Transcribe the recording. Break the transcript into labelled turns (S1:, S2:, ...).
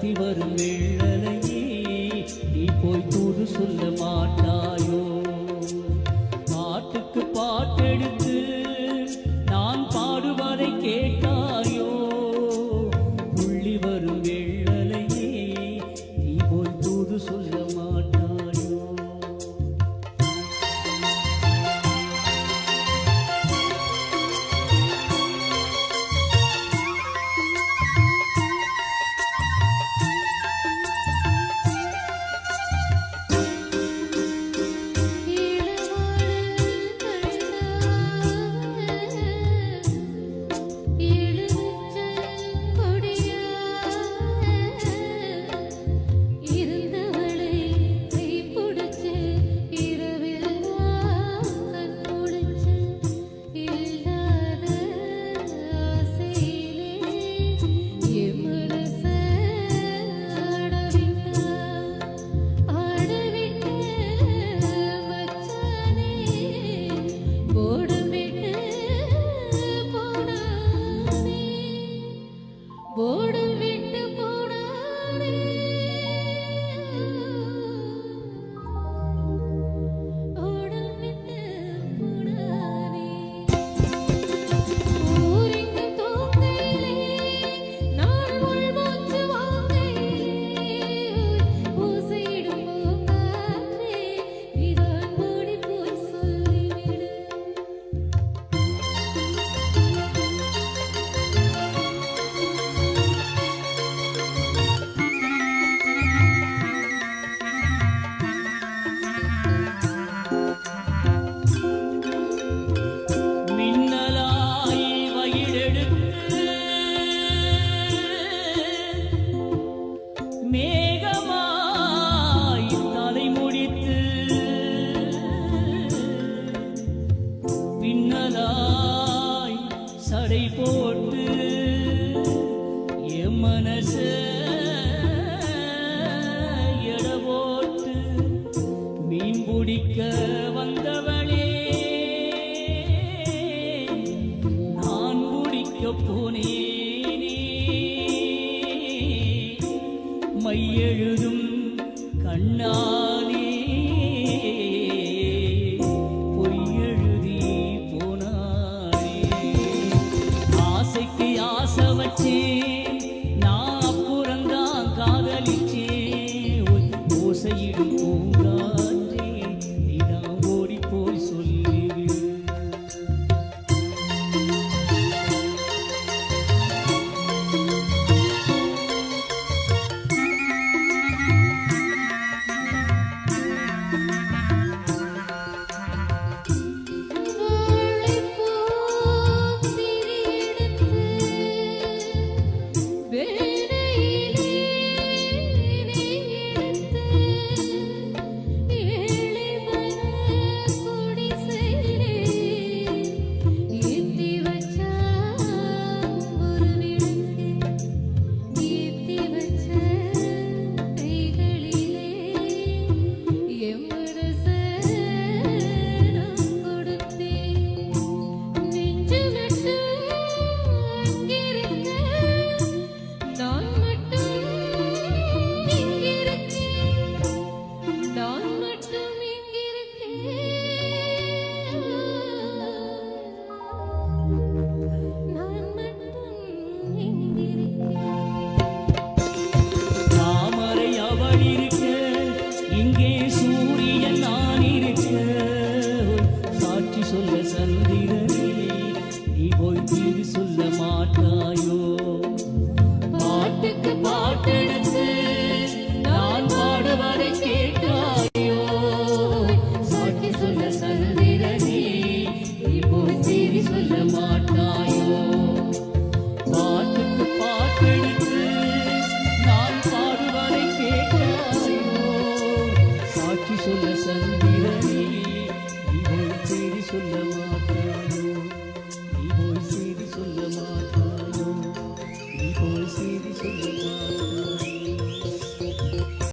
S1: துரத்தி வரும் வேளலையே நீ போய் தூது சொல்ல மாட்டாயோ? காதலாய் சடை போட்டு என் மனச எட போட்டு மீன் பிடிக்க வந்தவளே நான் பிடிக்க போனேனே. மையெழுதும் கண்ணா